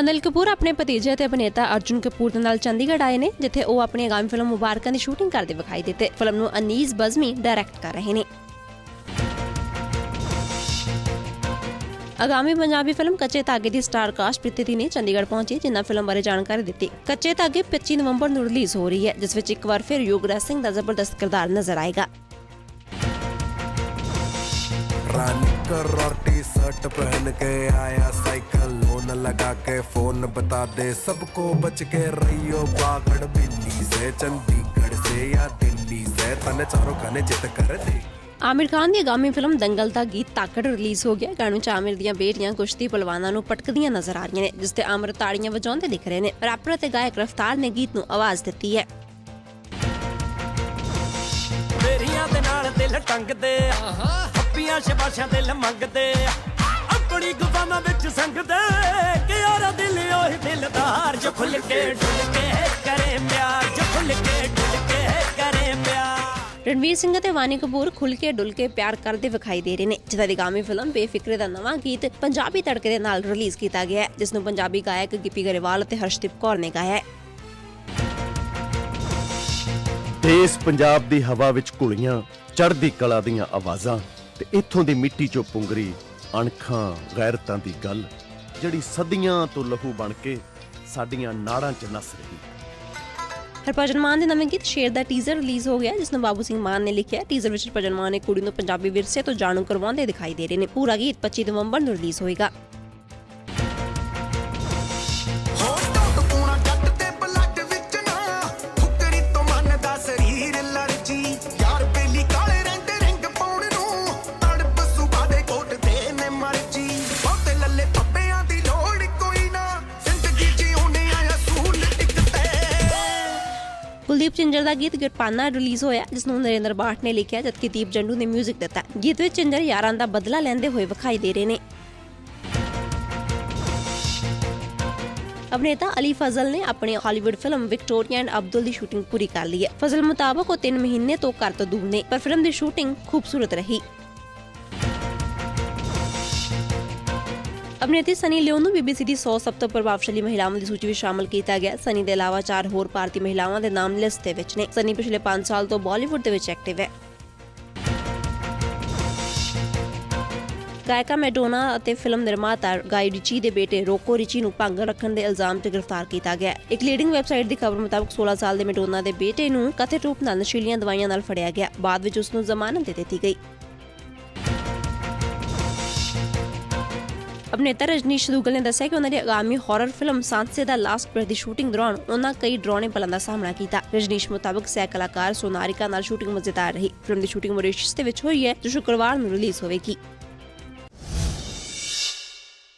ਅਨਿਲ ਕਪੂਰ ਆਪਣੇ ਭਤੀਜੇ ਅਤੇ ਅਭਿਨੇਤਾ ਅਰਜੁਨ ਕਪੂਰ ਦੇ ਨਾਲ ਚੰਡੀਗੜ੍ਹ ਆਏ ਨੇ, ਜਿੱਥੇ ਉਹ ਆਪਣੀ ਆਗਾਮੀ ਫਿਲਮ ਮੁਬਾਰਕਾਂ ਦੀ ਸ਼ੂਟਿੰਗ ਕਰਦੇ ਵਿਖਾਈ ਦਿੱਤੇ। ਫਿਲਮ ਨੂੰ ਅਨੀਸ ਬਜ਼ਮੀ ਡਾਇਰੈਕਟ ਕਰ ਰਹੇ ਨੇ। ਆਗਾਮੀ ਪੰਜਾਬੀ ਫਿਲਮ ਕੱਚੇ ਧਾਗੇ ਦੀ ਸਟਾਰ ਕਾਸਟ ਪ੍ਰੀਤੀ ਨੇ ਚੰਡੀਗੜ੍ਹ ਪਹੁੰਚੀ, ਜਿਨ੍ਹਾਂ ਫਿਲਮ ਬਾਰੇ ਜਾਣਕਾਰੀ ਦਿੱਤੀ। ਕੱਚੇ ਧਾਗੇ 25 ਨਵੰਬਰ ਨੂੰ ਰਿਲੀਜ਼ ਹੋ ਰਹੀ ਹੈ, ਜਿਸ ਵਿੱਚ ਇੱਕ ਵਾਰ ਫਿਰ ਯੋਗਰਾਜ ਸਿੰਘ ਦਾ ਜ਼ਬਰਦਸਤ ਕਿਰਦਾਰ ਨਜ਼ਰ ਆਏਗਾ। ਰਾਨੀ ਕਰੋਟੀ शर्ट पहन के आया साइकिल लोन लगा के फोन बता दे सबको बच के रहियो बागड़ बिल्ली से चंडीगढ़ से या दिल्ली से तने चारों खाने जित कर दे ਆਮਿਰ ਖਾਨ ਦੀ ਆਗਾਮੀ ਫਿਲਮ ਦੰਗਲ ਦਾ ਗੀਤ ਤਾਕੜ ਰਿਲੀਜ਼ ਹੋ ਗਿਆ ਗਾਣੇ ਚ ਆਮਿਰ ਦੀਆਂ ਬੇਟੀਆਂ ਕੁਸ਼ਤੀ ਪਹਿਲਵਾਨਾਂ ਨੂੰ ਪਟਕਦੀਆਂ ਨਜ਼ਰ ਆ ਰਹੀਆਂ ਨੇ ਜਿਸ ਤੇ ਆਮਿਰ ਤਾੜੀਆਂ ਵਜਾਉਂਦੇ ਦਿਖ ਰਹੇ ਨੇ ਰੈਪਰ ਅਤੇ ਗਾਇਕ ਰਫਤਾਰ ਨੇ ਗੀਤ ਨੂੰ ਆਵਾਜ਼ ਦਿੱਤੀ ਹੈ ਮੇਰੀਆਂ ਦੇ ਨਾਲ ਦਿਲ ਟੰਗਦੇ ਹੱਪੀਆਂ ਸ਼ਬਾਸ਼ਾਂ ਦਿਲ ਮੰਗਦੇ ਆਪਣੀ ਗੁਫਾਵਾਂ ਵਿੱਚ ਸੰਗਦੇ ਕਿ ਯਾਰਾ ਦਿਲ ਉਹੀ ਦਿਲਦਾਰ ਜੋ ਖੁੱਲ ਕੇ ਡੁੱਲ ਕੇ ਕਰੇ ਪਿਆਰ ਜੋ ਖੁੱਲ ਕੇ ਡੁੱਲ ਕੇ ਕਰੇ ਪਿਆਰ। ਰਣਵੀਰ ਸਿੰਘ ਅਤੇ ਵਾਨੀ ਕਪੂਰ ਖੁੱਲ ਕੇ ਡੁੱਲ ਕੇ ਪਿਆਰ ਕਰਦੇ ਵਿਖਾਈ ਦੇ ਰਹੇ ਨੇ ਜਿਨ੍ਹਾਂ ਦੀ ਫਿਲਮ ਬੇਫਿਕਰੇ ਦਾ ਨਵਾਂ ਗੀਤ ਪੰਜਾਬੀ ਤੜਕੇ ਦੇ ਨਾਲ ਰਿਲੀਜ਼ ਕੀਤਾ ਗਿਆ ਹੈ ਜਿਸ ਨੂੰ ਪੰਜਾਬੀ ਗਾਇਕ ਗਿੱਪੀ ਗਰੇਵਾਲ ਅਤੇ ਹਰਸ਼ਦੀਪ ਕੌਰ ਨੇ ਗਾਇਆ ਹੈ। ਦੇਸ ਪੰਜਾਬ ਦੀ ਹਵਾ ਵਿੱਚ ਘੁਲੀਆਂ ਚੜ੍ਹਦੀ ਕਲਾ ਦੀਆਂ ਆਵਾਜ਼ਾਂ ਤੇ ਇੱਥੋਂ ਦੀ ਮਿੱਟੀ ਚੋਂ ਪੁੰਗਰੀ ਅਣਖਾਂ ਗੈਰਤਾਂ ਦੀ ਗੱਲ। ਜਿਹੜੀ ਸਦੀਆਂ ਤੋਂ ਲਹੂ ਬਣ ਕੇ ਸਾਡੀਆਂ ਨਾੜਾਂ 'ਚ ਨਸ ਰਹੀ। ਹਰਭਜਨ ਮਾਨ ਦੇ ਨਵੇਂ ਗੀਤ ਸ਼ੇਰ ਦਾ ਟੀਜ਼ਰ ਰਿਲੀਜ਼ ਹੋ ਗਿਆ ਹੈ, ਜਿਸ ਨੂੰ ਬਾਬੂ ਸਿੰਘ ਮਾਨ ਨੇ ਲਿਖਿਆ। ਟੀਜ਼ਰ ਵਿੱਚ ਹਰਭਜਨ ਮਾਨ ਨੇ ਕੁੜੀ ਨੂੰ ਪੰਜਾਬੀ ਵਿਰਸੇ ਤੋਂ ਜਾਣੂ ਕਰਵਾਉਂਦੇ ਦਿਖਾਈ ਦੇ ਰਹੇ ਨੇ। ਪੂਰਾ ਗੀਤ 25 ਨਵੰਬਰ ਨੂੰ ਰਿਲੀਜ਼ ਹੋਏਗਾ। ਕੁਲਦੀਪ ਚਿੰਜਰ ਦਾ ਗੀਤ ਗਿਰਪਾਨਾ ਰਿਲੀਜ਼ ਹੋਇਆ ਜਿਸ ਨੂੰ ਨਰਿੰਦਰ ਬਾਠ ਨੇ ਲਿਖਿਆ, ਜਦਕਿ ਦੀਪ ਜੰਡੂ ਨੇ 뮤직 ਦਿੱਤਾ। ਗੀਤ ਵਿੱਚ ਚਿੰਜਰ ਯਾਰਾਂ ਦਾ ਬਦਲਾ ਲੈਂਦੇ ਹੋਏ ਵਿਖਾਈ ਦੇ ਰਹੇ ਨੇ। ਅਭਿਨੇਤਾ ਅਲੀ ਫਜ਼ਲ ਨੇ ਆਪਣੀ Hollywood film Victoria and Abdul the shooting ਪੂਰੀ ਕਰ ਲਈ ਹੈ। ਫਜ਼ਲ ਮੁਤਾਬਕ ਉਹ 3 ਮਹੀਨੇ ਤੋਂ ਘਰ ਤੋਂ ਦੂਰ ਨੇ, ਪਰ ਫਿਲਮ ਦੀ ਸ਼ੂਟਿੰਗ ਖੂਬਸੂਰਤ ਰਹੀ। ਅਭਿਨੇत्री ਸਨੀ ਲਿਓਨ ਨੂੰ BBC ਦੀ 100 ਸਭ ਤੋਂ ਪ੍ਰਭਾਵਸ਼ਾਲੀ ਮਹਿਲਾਵਾਂ ਦੀ ਸੂਚੀ ਵਿੱਚ ਸ਼ਾਮਲ ਕੀਤਾ ਗਿਆ। ਸਨੀ ਦੇ ਇਲਾਵਾ ਚਾਰ ਹੋਰ ਭਾਰਤੀ ਮਹਿਲਾਵਾਂ ਦੇ ਨਾਮ ਲਿਸਟ ਦੇ ਵਿੱਚ ਨੇ। ਸਨੀ ਪਿਛਲੇ 5 ਸਾਲ ਤੋਂ ਬਾਲੀਵੁੱਡ ਦੇ ਵਿੱਚ ਐਕਟਿਵ ਹੈ। ਗਾਇਕਾ ਮੈਡੋਨਾ ਅਤੇ ਫਿਲਮ ਨਿਰਮਾਤਾ ਗਾਈ ਰਿਚੀ ਦੇ ਬੇਟੇ ਰੋਕੋ ਰਿਚੀ ਨੂੰ ਭੰਗ ਰੱਖਣ ਦੇ ਇਲਜ਼ਾਮ ਚ ਗ੍ਰਿਫਤਾਰ ਕੀਤਾ ਗਿਆ। ਹੈ। ਇੱਕ ਲੀਡਿੰਗ ਵੈਬਸਾਈਟ ਦੀ ਖਬਰ ਮੁਤਾਬਕ 16 ਸਾਲ ਦੇ ਮੈਡੋਨਾ ਦੇ ਬੇਟੇ ਨੂੰ ਕਥਿਤ ਰੂਪ ਨਾਲ ਨਸ਼ੀਲੀਆਂ ਦਵਾਈਆਂ ਨਾਲ ਫੜਿਆ ਗਿਆ। ਬਾਅਦ ਵਿੱਚ ਉਸ ਨੂੰ ਜ਼ਮਾਨਤ ਦੇ ਦਿੱਤੀ ਗਈ। ਅਭਿਨੇਤਾ ਰਜਨੀਸ਼ ਦੁਗਲ ਨੇ ਦੱਸਿਆ ਕਿ ਉਹਨਾਂ ਦੀ ਆਗਾਮੀ ਹਾਰਰ ਫਿਲਮ ਸਾਂਸੇ ਦਾ ਲਾਸਟ ਬ੍ਰੇਥ ਦੀ ਸ਼ੂਟਿੰਗ ਦੌਰਾਨ ਉਹਨਾਂ ਕਈ ਡਰਾਉਣੇ ਪਲਾਂ ਦਾ ਸਾਹਮਣਾ ਕੀਤਾ। ਰਜਨੀਸ਼ ਮੁਤਾਬਕ ਸਹਿ ਕਲਾਕਾਰ ਸੋਨਾਰਿਕਾ ਨਾਲ ਸ਼ੂਟਿੰਗ ਮਜ਼ੇਦਾਰ ਰਹੀ। ਫਿਲਮ ਦੀ ਸ਼ੂਟਿੰਗ ਮੌਰੀਸ਼ੀਅਸ ਦੇ ਵਿੱਚ ਹੋਈ ਹੈ, ਜੋ ਸ਼ੁੱਕਰਵਾਰ ਨੂੰ ਰਿਲੀਜ਼ ਹੋਵੇਗੀ।